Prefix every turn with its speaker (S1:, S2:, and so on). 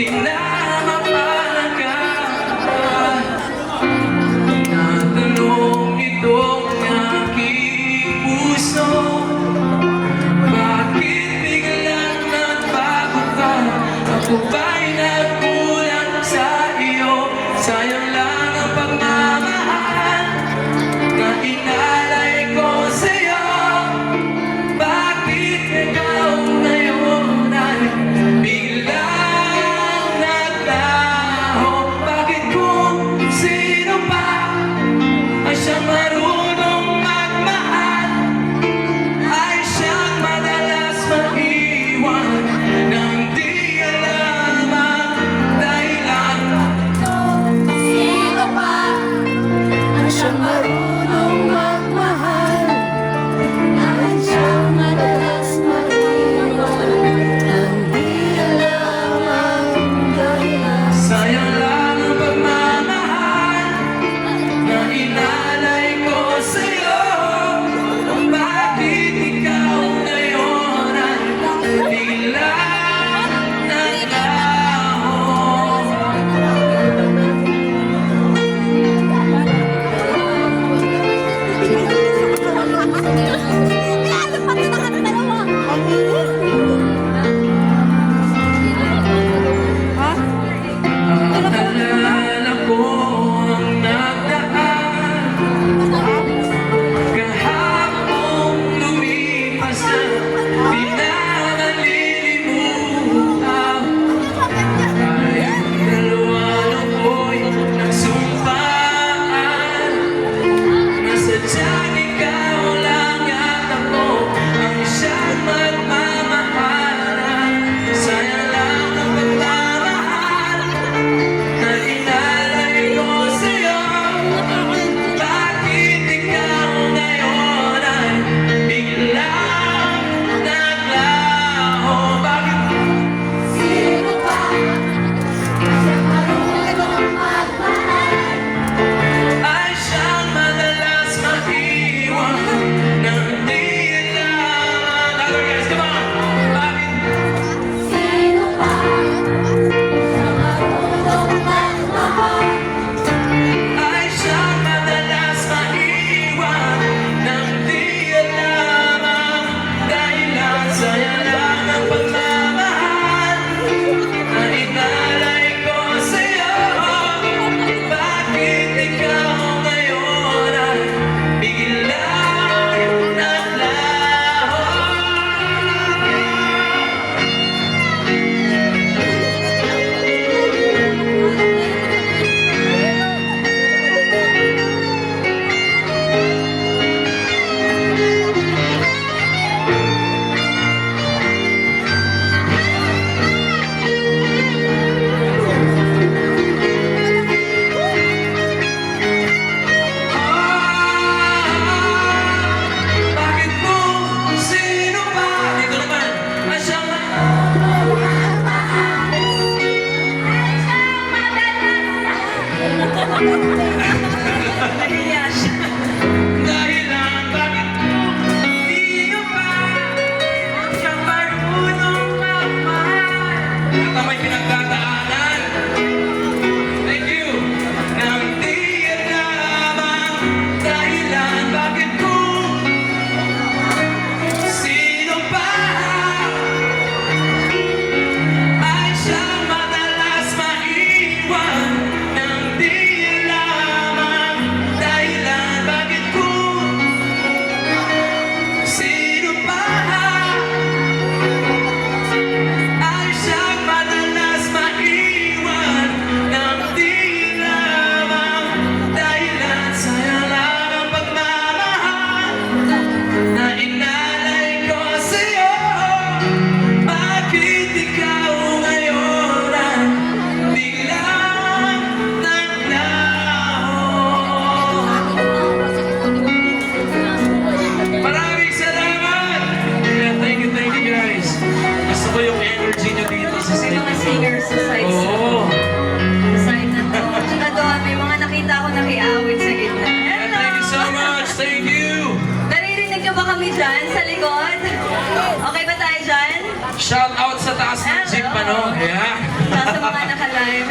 S1: Deny
S2: Макияж.
S1: Да, yung energy nyo dito sa stage. May mga singers
S2: sa side Oo.
S1: Oh.
S2: Sa side na to. May mga nakita ko nakiawit sa gitna. Thank you so much!
S1: Thank you!
S2: Naririnig nyo ba kami dyan sa likod? Okay ba tayo dyan?
S1: Shout out sa taas ng Hello. jeep, ano? Yeah. Sa mga
S2: nakalive.